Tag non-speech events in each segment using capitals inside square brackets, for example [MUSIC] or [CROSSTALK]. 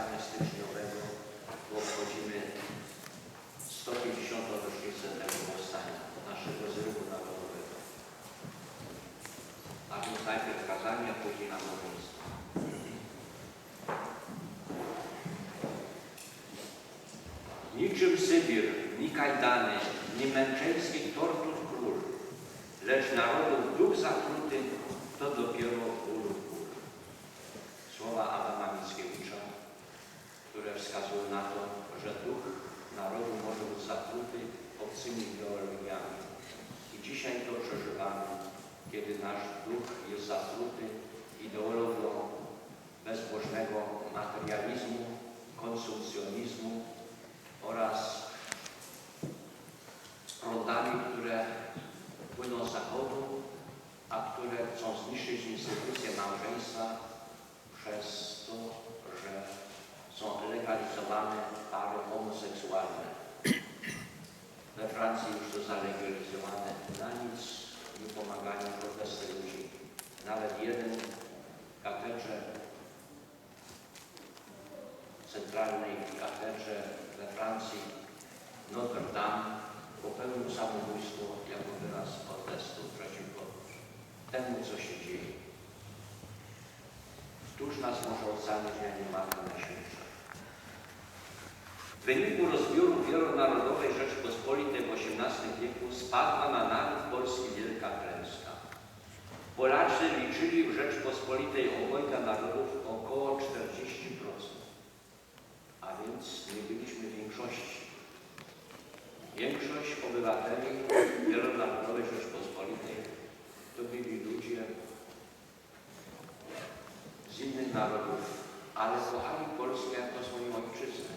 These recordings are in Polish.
Powstania Styczniowego, bo obchodzimy 150. rocznicę tego powstania, naszego zrywu narodowego. A więc najpierw kazanie, a później nabożeństwo. Niczym Sybir, ni kajdany, ni męczeńskich tortur król, lecz narodów duch zatruty, to dopiero ból ból. Słowa Adama Mickiewicza, które wskazują na to, że duch narodu może być zatruty obcymi ideologiami. I dzisiaj to przeżywamy, kiedy nasz zatruty ideologią bezbożnego materializmu, konsumpcjonizmu oraz prądami, które płyną z zachodu, a które chcą zniszczyć instytucje małżeństwa przez to, że są legalizowane pary homoseksualne. We Francji już to zalegalizowane. Na nic nie pomagają protesty ludzi. Nawet jeden w katedrze, centralnej katedrze we Francji, Notre Dame, popełnił samobójstwo jako wyraz protestu przeciwko temu, co się dzieje. Któż nas może ocalić, jak nie Matka Najświętsza? W wyniku rozbiórów wielonarodowej Rzeczpospolitej w XVIII wieku spadła na naród polski wielka klęska. Polacy liczyli w Rzeczpospolitej obojga narodów około 40%. A więc nie byliśmy większości. Większość obywateli wielonarodowej Rzeczpospolitej to byli ludzie z innych narodów, ale kochali Polskę jako swoją ojczyznę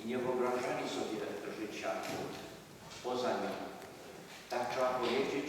i nie wyobrażali sobie życia poza nią. Tak trzeba powiedzieć,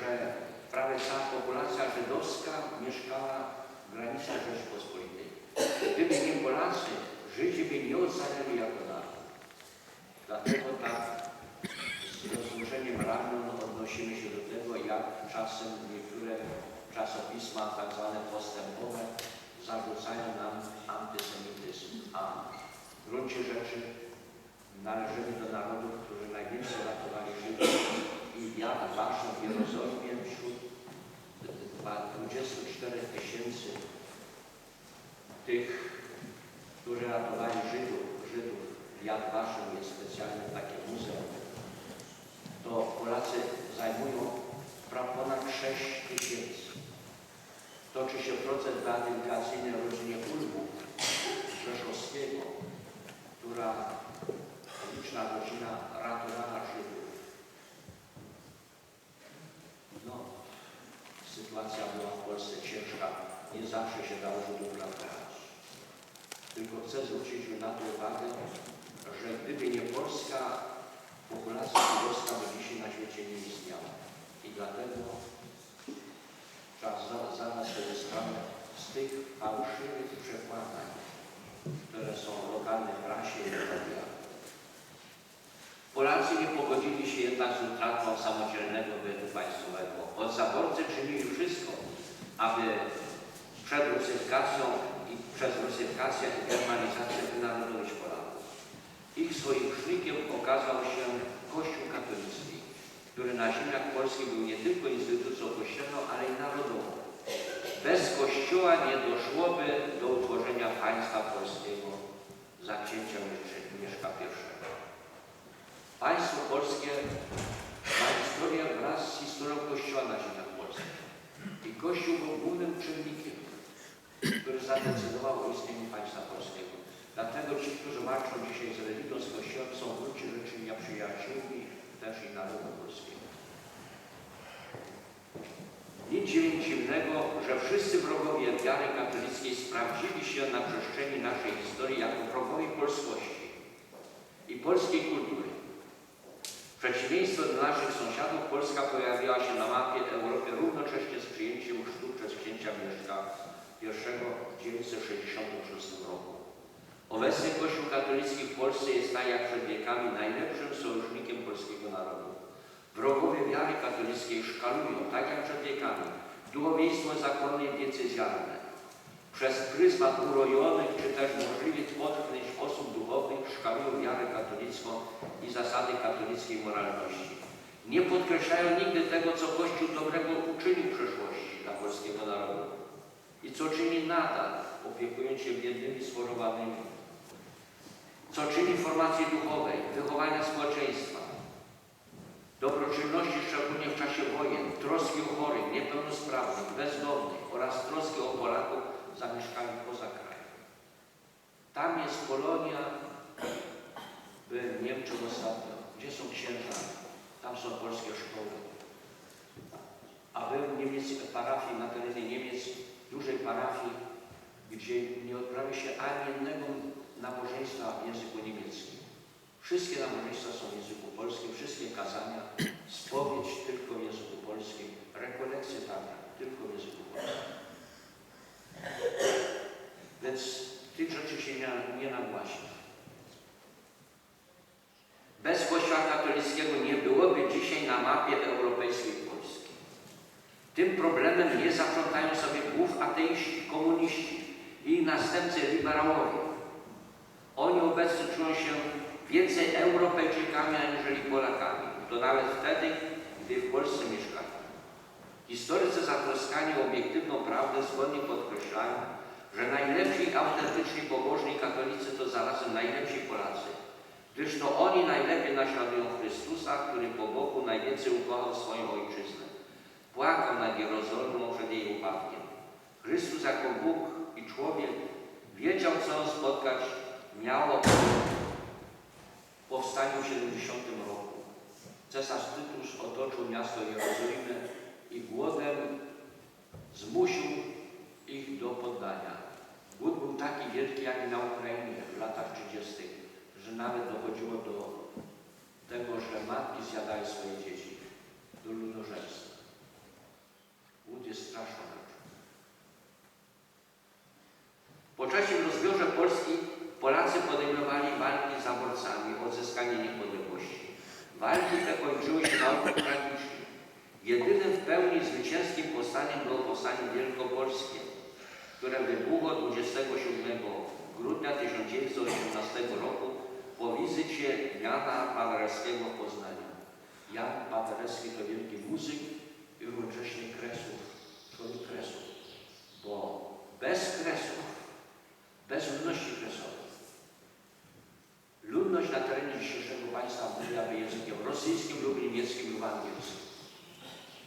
że prawie cała populacja żydowska mieszkała w granicach Rzeczpospolitej. Gdyby nie Polacy, Żydzi by nie ocaleli jako naród. Dlatego tak z rozróżnieniem ramion odnosimy się do tego, jak czasem niektóre czasopisma tak zwane postępowe zarzucają nam antysemityzm. A w gruncie rzeczy należymy do narodów, którzy najwięcej ratowali Żydów i jak waszą w Jerozolimie wśród 24 tysięcy tych, którzy ratowali Żydów, Żydów w Yad Vashem jest specjalne takie muzeum, to Polacy zajmują ponad 6 tysięcy. Toczy się proces beatyfikacyjny rodzinie Ulbów Rzeszowskiego, która liczna rodzina ratowała Żydów. Sytuacja była w Polsce ciężka. Nie zawsze się dało Żydów ratować. Tylko chcę zwrócić na to uwagę, że gdyby nie Polska, populacja żydowska by dzisiaj na świecie nie istniała. I dlatego trzeba za- zadać sobie sprawę z tych fałszywych przekładań, które są w lokalnej prasie i mediach. Polacy nie pogodzili się jednak z utratą samodzielnego bytu państwowego. Zaborcy czynili wszystko, aby przed rusyfikacją i przez rusyfikację i germanizację wynarodowić Polaków. Ich sojusznikiem okazał się Kościół katolicki, który na ziemiach polskich był nie tylko instytucją kościelną, ale i narodową. Bez Kościoła nie doszłoby do utworzenia państwa polskiego za księcia Mieszka I. Państwo polskie ma historię wraz z historią Kościoła na ziemiach polskich. I Kościół był głównym czynnikiem, który zadecydował o istnieniu państwa polskiego. Dlatego ci, którzy walczą dzisiaj z religią, z Kościołem, są w gruncie rzeczy nieprzyjaciółmi też i narodu polskiego. Nic dziwnego, że wszyscy wrogowie wiary katolickiej sprawdzili się na przestrzeni naszej historii jako wrogowie polskości i polskiej kultury. W przeciwieństwie do naszych sąsiadów, Polska pojawiła się na mapie Europy równocześnie z przyjęciem chrztu przez księcia Mieszka I w 1966 roku. Obecny Kościół katolicki w Polsce jest tak jak przed wiekami najlepszym sojusznikiem polskiego narodu. Wrogowie wiary katolickiej szkalują, tak jak przed wiekami, duchowieństwo zakonne i diecezjalne. Przez pryzmat urojonych czy też możliwie twornych osób duchowych szkalują wiarę katolicką i zasady katolickiej moralności. Nie podkreślają nigdy tego, co Kościół dobrego uczynił w przeszłości dla polskiego narodu i co czyni nadal, opiekując się biednymi, schorowanymi. Co czyni formacji duchowej, wychowania społeczeństwa, dobroczynności szczególnie w czasie wojen, troski o chorych, niepełnosprawnych, bezdomnych oraz troski o Polaków zamieszkałych poza krajem. Tam jest Polonia, byłem Niemczech ostatnio, gdzie są księża, tam są polskie szkoły. A byłem w niemieckiej parafii, na terenie Niemiec, dużej parafii, gdzie nie odprawia się ani jednego nabożeństwa w języku niemieckim. Wszystkie nabożeństwa są w języku polskim, wszystkie kazania, spowiedź tylko w języku polskim, rekolekcje także tylko w języku polskim. Więc tych rzeczy się nie, nie nagłaśnia. Bez Kościoła katolickiego nie byłoby dzisiaj na mapie europejskiej Polski. Tym problemem nie zaprzątają sobie głów ateiści, komuniści i następcy liberałowie. Oni obecnie czują się więcej Europejczykami aniżeli Polakami. To nawet wtedy, gdy w Polsce mieszkają. Historycy zatroskani o obiektywną prawdę zgodnie podkreślają, że najlepsi, autentyczni, pobożni katolicy to zarazem najlepsi Polacy, gdyż to oni najlepiej naśladują Chrystusa, który po Bogu najwięcej ukochał swoją ojczyznę. Płakał nad Jerozolimą przed jej upadkiem. Chrystus jako Bóg i człowiek wiedział, co spotkać miało po powstaniu w 70 roku. Cesarz Tytusz otoczył miasto Jerozolimę i głodem zmusił ich do poddania. Głód był taki wielki jak na Ukrainie w latach 30., że nawet dochodziło do tego, że matki zjadały swoje dzieci, do ludożerstwa. Głód jest straszną rzeczą. Po czasie w rozbiorze Polski Polacy podejmowali walki z zaborcami o odzyskanie niepodległości. Walki te kończyły się na ogół tragicznie. Jedynym w pełni zwycięskim powstaniem było powstanie wielkopolskie, które wybuchło 27 grudnia 1918 roku po wizycie Jana Paderewskiego w Poznaniu. Jan Paderewski to wielki muzyk i równocześnie kresów, człowiek kresów, bo bez kresów, bez ludności kresowej, ludność na terenie dzisiejszego państwa mówiłaby językiem rosyjskim lub niemieckim lub angielskim.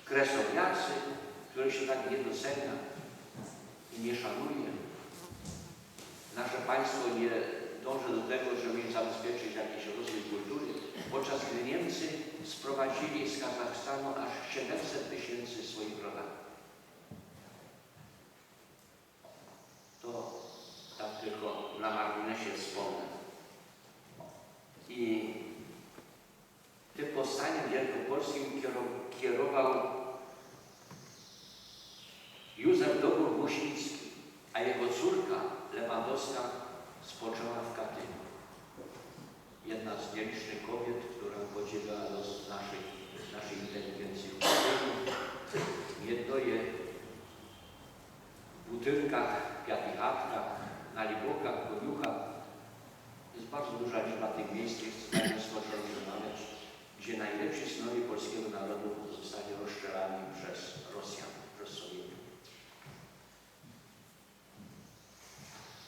Kresowiacy, których się tak nie docenia i nie szanuje. Nasze państwo nie dąży do tego, żeby zabezpieczyć jakiś rozwój kultury, podczas gdy Niemcy sprowadzili z Kazachstanu aż 700 tysięcy swoich rodaków. To tak tylko na marginesie wspomnę. I tym powstaniem wielkopolskim kierow- kierował Józef Dobór Głośnicki, a jego córka Lewandowska spoczęła w Katyniu. Jedna z nielicznych kobiet, która podzielała los naszej, naszej inteligencji w Katyniu. Jedno je w budynkach, piatichatkach, na Libokach, Koniuchach. Jest bardzo duża liczba tych miejsc, gdzie chcemy stworzyć rozmawiać, gdzie najlepsi synowie polskiego narodu zostali rozstrzelani przez Rosjan, przez Sowietów.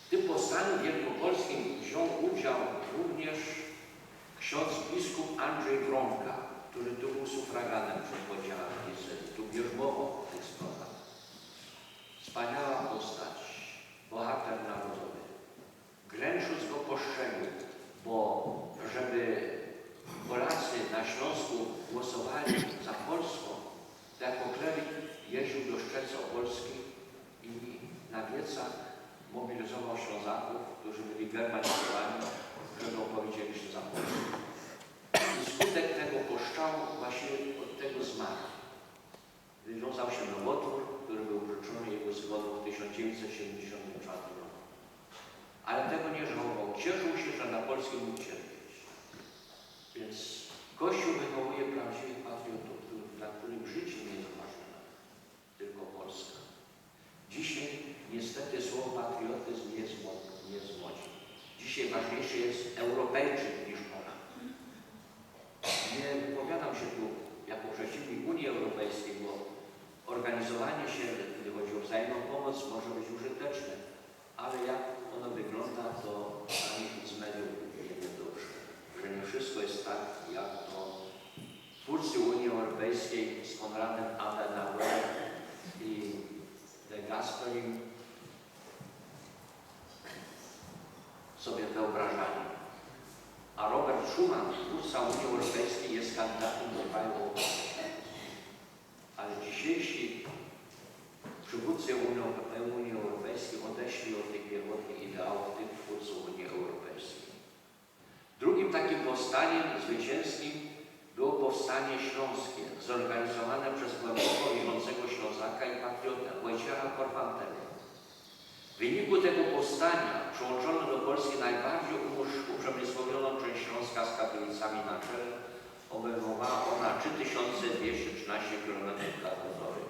W tym powstaniu wielkopolskim wziął udział również ksiądz biskup Andrzej który tu był sufraganem przed podziałami, tu bierzmował w tych stronach. Wspaniała postać, bohater narodowy. Gręczuz go postrzegł, bo żeby Polacy na Śląsku głosowali za Polską, to jako kleryk jeździł do Szczec Opolskich i na wiecach mobilizował Ślązaków, którzy byli germanizowani, żeby opowiedzieli się za Polską skutek tego poszczału właśnie od tego zmarł. Wywiązał się nowotwór, który był przyczynny jego zgonu w 1974 roku. Ale tego nie żałował. Cieszył się, że na Polsce mógł cierpieć. Więc Kościół wychowuje prawdziwych patriotów, dla których życie nie jest ważne, tylko Polska. Dzisiaj niestety słowo patriotyzm nie jest młodzi. Dzisiaj ważniejszy jest Europejczyk, nie wypowiadam się tu jako przeciwnik Unii Europejskiej, bo wyniku tego powstania przyłączono do Polski najbardziej uprzemysłowioną część Śląska z Katowicami na czele. Obejmowała ona 3213 km kwadratowych.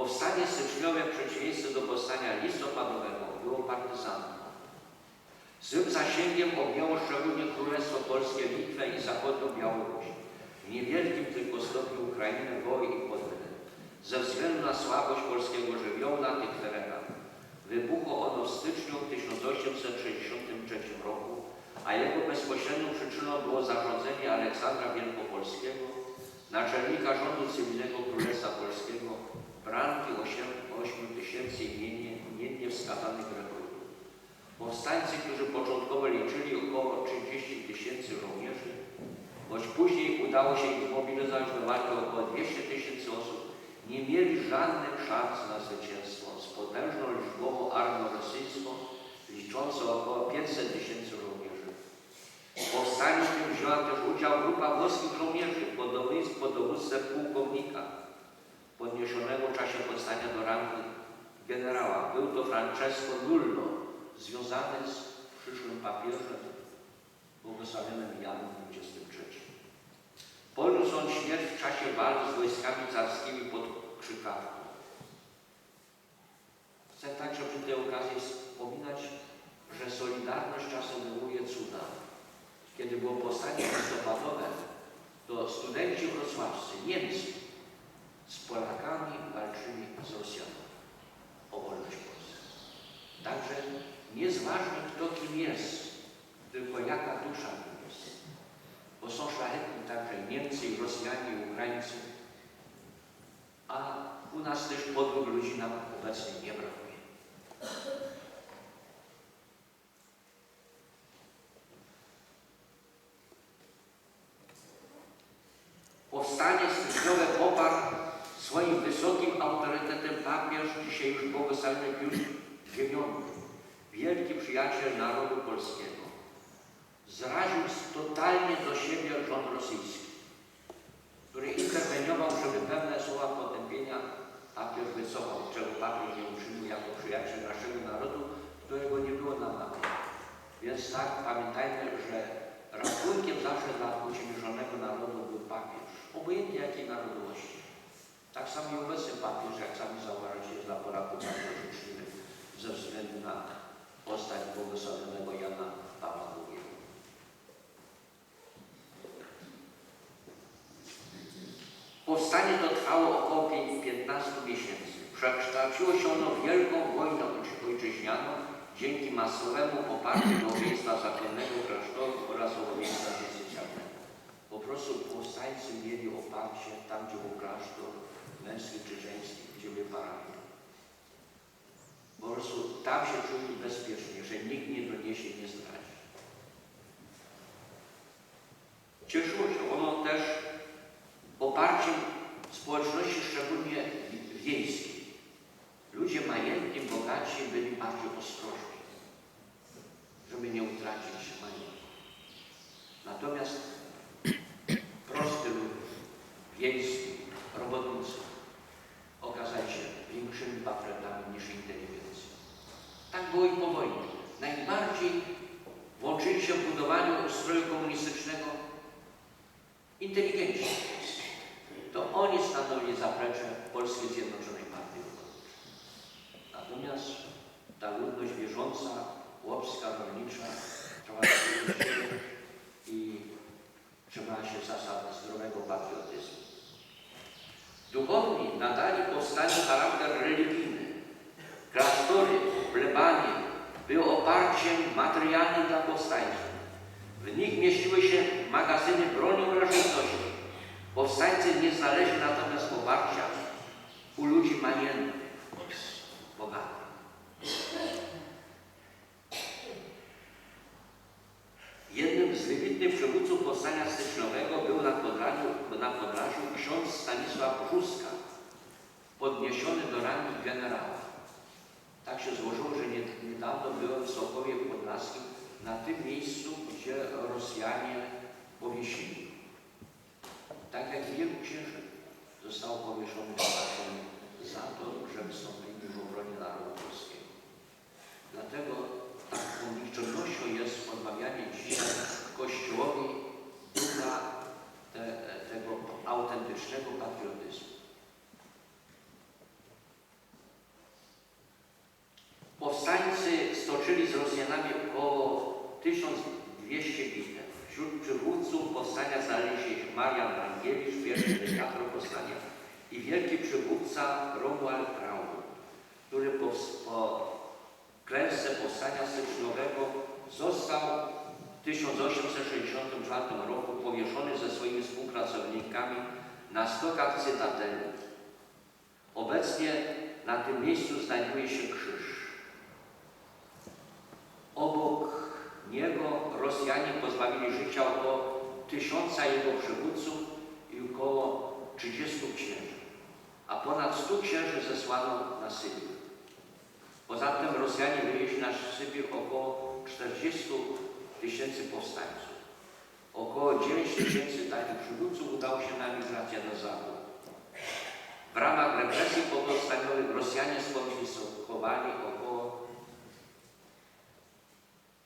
Powstanie styczniowe w przeciwieństwie do powstania listopadowego było partyzantne. Swym zasięgiem objęło szczególnie Królestwo Polskie, Litwę i zachodnią Białoruś. W niewielkim tylko stopniu Ukrainę, Woły i Podwynę. Ze względu na słabość polskiego żywiołu na tych terenach wybuchło ono w styczniu 1863 roku, a jego bezpośrednią przyczyną było zarządzenie Aleksandra Wielkopolskiego, naczelnika rządu cywilnego Królestwa Polskiego, branki 8 tysięcy imiennie, wskazanych rekrutów. Powstańcy, którzy początkowo liczyli około 30 tysięcy żołnierzy, choć później udało się ich zmobilizować do walki około 200 tysięcy osób, nie mieli żadnych szans na zwycięstwo potężną liczbową armią rosyjską, liczącą około 500 tysięcy żołnierzy. W powstaniu tym wzięła też udział grupa włoskich żołnierzy pod dowództwem pułkownika, podniesionego w czasie powstania do rangi generała. Był to Francesco Nullo, związany z przyszłym papieżem, błogosławionym Janem XXIII. Poniósł on śmierć w czasie walk z wojskami carskimi pod Krzykawką. Chcę także przy tej okazji wspominać, że Solidarność czasem wywołuje cuda. Kiedy było powstanie listopadowe, to studenci wrocławscy, Niemcy, z Polakami walczyli z Rosjanami o wolność Polski. Także nie jest ważne, kto kim jest, tylko jaka dusza nim jest. Bo są szlachetni także Niemcy, i Rosjanie, i Ukraińcy. A u nas też podłych ludzi nam obecnie nie brakuje. Powstanie styczniowe poparł swoim wysokim autorytetem papież, dzisiaj już błogosławiony Pius IX, wielki przyjaciel narodu polskiego. Zraził totalnie do siebie rząd rosyjski, który interweniował, żeby pewne słowa potępienia papież wycofał, czego papież nie uczynił przyjaciel naszego narodu, którego nie było na pewno. Więc tak, pamiętajmy, że rachunkiem zawsze dla uciemiężonego narodu był papież, obojętnie jakiej narodowości. Tak samo i obecny papież, jak sami zauważycie, jest dla Polaków bardzo życzliwy ze względu na postać błogosławionego Jana Pawła II. Powstanie to trwało około pię- 15 miesięcy. Przekształciło się ono w wielką wojnę ojczy- ojczyźnianą dzięki masowemu poparciu [CLEARS THROAT] małżeństwa zakonnego klasztoru oraz małżeństwa specjalnego. Po prostu powstańcy mieli oparcie tam, gdzie był klasztor męski czy żeński, gdzie były parafie. Po prostu tam się czuli bezpiecznie, że nikt nie doniesie, nie zdradzi. Cieszyło się ono też poparciem społeczności, szczególnie wiejskiej. Ludzie majętni, bogaci byli bardziej ostrożni, żeby nie utracić majątku. Natomiast prosty lud, wiejski, robotnicy okazali się większymi patriotami niż inteligencja. Tak było i po wojnie. Najbardziej włączyli się w budowaniu ustroju komunistycznego inteligenci. To oni stanowili zaplecze Polskiej Zjednoczonej Partii Robotniczej. Natomiast ta ludność wierząca, chłopska, rolnicza, trzeba się i trzymała się zasad zdrowego patriotyzmu. Duchowni nadali powstaniu charakter religijny. Klasztory, plebanie były oparciem materialnym dla powstańców. W nich mieściły się magazyny broni uroczystości. Powstańcy nie znaleźli natomiast poparcia u ludzi majętnych, bogatych. Jednym z wybitnych przywódcą powstania styczniowego był na Podlażu, na ksiądz Stanisław Brzuska, podniesiony do rangi generała. Tak się złożyło, że nie- niedawno byłem w Sokowie Podlaskim, na tym miejscu, gdzie Rosjanie powiesili. Tak jak wielu księży zostało powieszonych za to, że wystąpili w obronie narodu polskiego. Dlatego taką liczebnością jest odmawianie dzisiaj Kościołowi ducha te, tego autentycznego patriotyzmu. Powstańcy stoczyli z Rosjanami około 1200 bitew. Wśród przywódców powstania znaleźli się Marian Rangiewicz, pierwszy dyktator powstania i wielki przywódca Romuald Traun, który po, po klęsce powstania styczniowego został w 1864 roku powieszony ze swoimi współpracownikami na stokach Cytadeli. Obecnie na tym miejscu znajduje się krzyż. Obok niego Rosjanie pozbawili życia około tysiąca jego przywódców i około 30 księży, a ponad 100 księży zesłano na Syrię. Poza tym Rosjanie wywieźli na Sybir około 40 tysięcy powstańców. Około 9 tysięcy takich przywódców udało się na emigrację na zachód. W ramach represji powstaniowych Rosjanie skonfiskowali około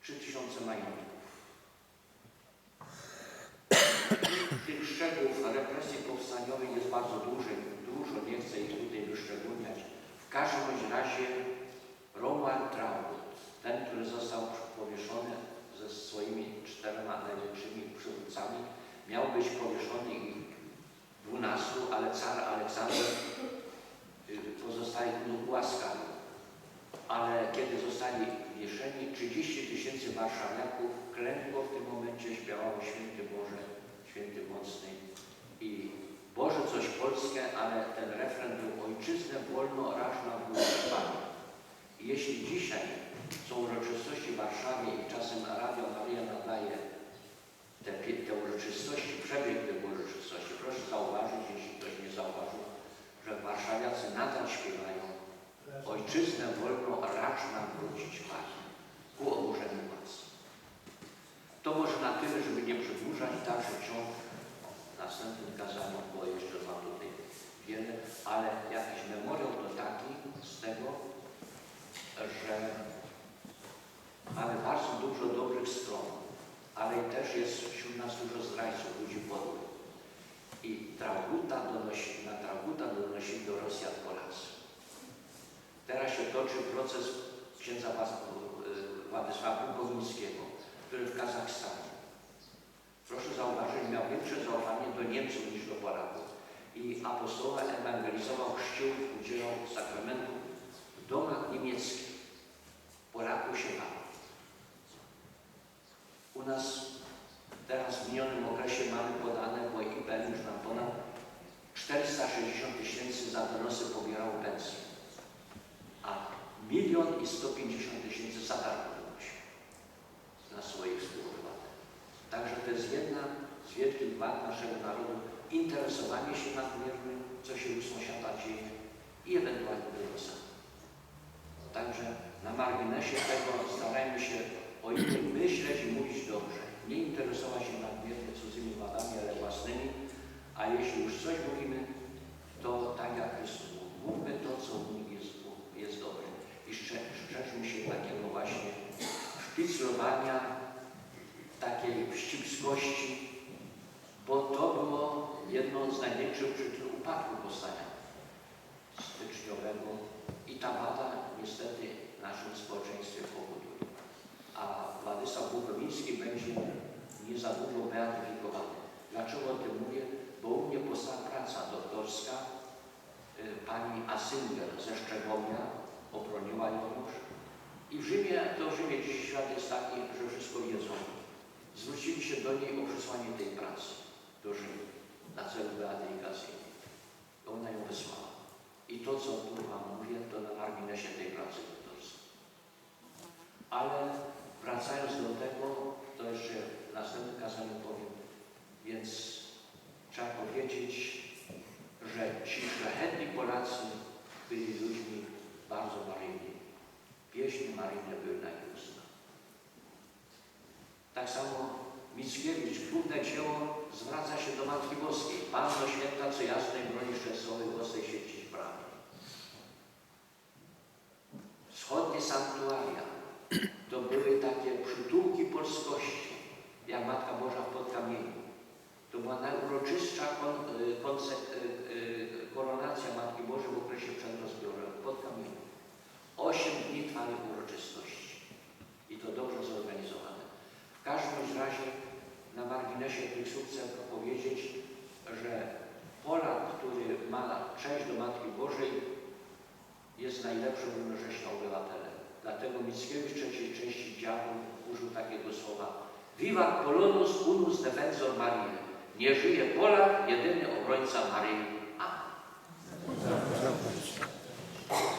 3000 majątków. Tych szczegółów represji powstaniowych jest bardzo dużo, dużo, nie chcę ich tutaj wyszczególniać. W każdym razie Romuald Traut, ten, który został powieszony ze swoimi czterema największymi przywódcami, miał być powieszony ich dwunastu, ale car Aleksander y, pozostałych no, łaskawił. Ale kiedy zostali wieszeni, 30 tysięcy warszawiaków klękło w tym momencie, śpiewało Święty Boże, Święty Mocny i Boże coś polskie, ale ten refren był Ojczyznę wolno raż nam było Panie. I jeśli dzisiaj są uroczystości w Warszawie i czasem Radio Maria nadaje te, te uroczystości, przebieg tych uroczystości, proszę zauważyć, jeśli ktoś nie zauważył, że warszawiacy nadal śpiewają Ojczyznę wolno racz nam wrócić Panie ku oburzeniu władz. To może na tyle, żeby nie przedłużać w następnym kazaniu, bo jeszcze mam tutaj wiele, ale jakiś memoriał to taki z tego, że mamy bardzo dużo dobrych stron, ale też jest wśród nas dużo zdrajców, ludzi podłych. I Traugutta donosi, na Traugutta donosili do Rosjan Polacy. Teraz się toczy proces księdza y, Władysława Bukowińskiego, który w Kazachstanie. Proszę zauważyć, miał większe zaufanie do Niemców niż do Polaków. I apostoła ewangelizował, chrzcił, udzielał sakramentu w domach niemieckich. Polaków się bał. U nas teraz w minionym okresie mamy podane, bo IPN już nam ponad 460 tysięcy za donosy pobierało pensję, a milion i 150 tysięcy za darmo donosił na swoich współobywateli. Także to jest jedna z wielkich wad naszego narodu, interesowanie się nadmiernym, co się u sąsiada dzieje i ewentualnie samo. Także na marginesie tego starajmy się o innym myśleć i mówić dobrze. Nie interesować się nadmiernie cudzymi wadami, ale własnymi. A jeśli już coś mówimy, to tak jak Chrystus mówił, mówmy to, co w nim jest, jest dobre. I strze- strzeżmy się takiego właśnie szpiclowania, takiej wścibskości, bo to było jedno z największych przyczyn upadku powstania styczniowego i ta wada niestety w naszym społeczeństwie powoduje. A Bukowiński będzie nie za beatyfikowany. Dlaczego o tym mówię? Bo u mnie powstała praca doktorska y, pani Asynger ze Szczegowia, obroniła ją już. I w Rzymie, to w Rzymie dziś świat jest taki, że wszystko wiedzą. Zwrócili się do niej o przesłanie tej pracy do Rzymu na celu beatyfikacyjny. Ona ją wysłała. I to, co tu Wam mówię, to na marginesie tej pracy doktorskiej. Ale wracając do tego, to jeszcze w następnym kazaniu powiem. Więc trzeba powiedzieć, że ci szlachetni Polacy byli ludźmi bardzo maryjnymi. Pieśni maryjne były na ich. Tak samo Mickiewicz, główne dzieło zwraca się do Matki Boskiej. Panno Święta, co jasnej broni szczęsowej głosej sieci bramy. Wschodnie sanktuaria to były takie przytułki